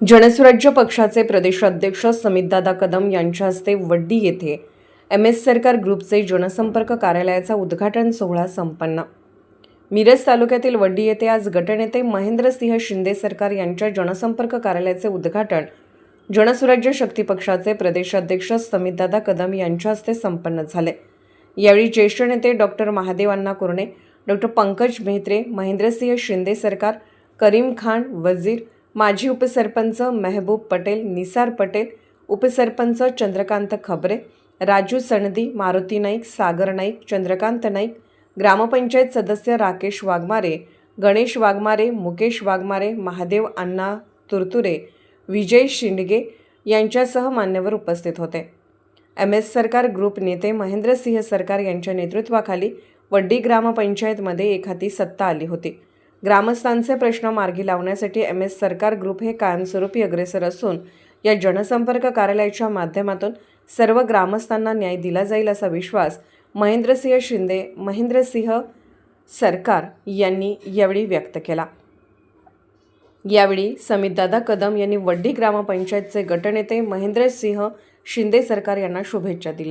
जनसुराज्य पक्षाचे प्रदेशाध्यक्ष समितदादा कदम यांच्या हस्ते वड्डी येथे एम एस सरकार ग्रुपचे जनसंपर्क कार्यालयाचा उद्घाटन सोहळा संपन्न. मिरज तालुक्यातील वड्डी येथे आज गटनेते महेंद्रसिंह शिंदे सरकार यांच्या जनसंपर्क कार्यालयाचे उद्घाटन जनसुराज्य शक्ती पक्षाचे प्रदेशाध्यक्ष समितदादा कदम यांच्या हस्ते संपन्न झाले. यावेळी ज्येष्ठ नेते डॉक्टर महादेव अण्णा कुरणे डॉक्टर पंकज मेहत्रे महेंद्रसिंह शिंदे सरकार करीम खान वजीर माजी उपसरपंच मेहबूब पटेल निसार पटेल उपसरपंच चंद्रकांत खबरे राजू सणदी मारुती नाईक सागर नाईक चंद्रकांत नाईक ग्रामपंचायत सदस्य राकेश वाघमारे गणेश वाघमारे मुकेश वाघमारे महादेव अण्णा तुरतुरे विजय शिंडगे यांच्यासह मान्यवर उपस्थित होते. एम एस सरकार ग्रुप नेते महेंद्रसिंह सरकार यांच्या नेतृत्वाखाली वड्डी ग्रामपंचायतमध्ये एखादी सत्ता आली होती. ग्रामस्थांचे प्रश्न मार्गी लावण्यासाठी एम एस सरकार ग्रुप हे कायमस्वरूपी अग्रेसर असून या जनसंपर्क कार्यालयाच्या माध्यमातून सर्व ग्रामस्थांना न्याय दिला जाईल असा विश्वास महेंद्रसिंह शिंदे महेंद्रसिंह सरकार यांनी यावेळी व्यक्त केला. यावेळी समितदादा कदम यांनी वड्डी ग्रामपंचायतचे गटनेते महेंद्रसिंह शिंदे सरकार यांना शुभेच्छा दिल्या.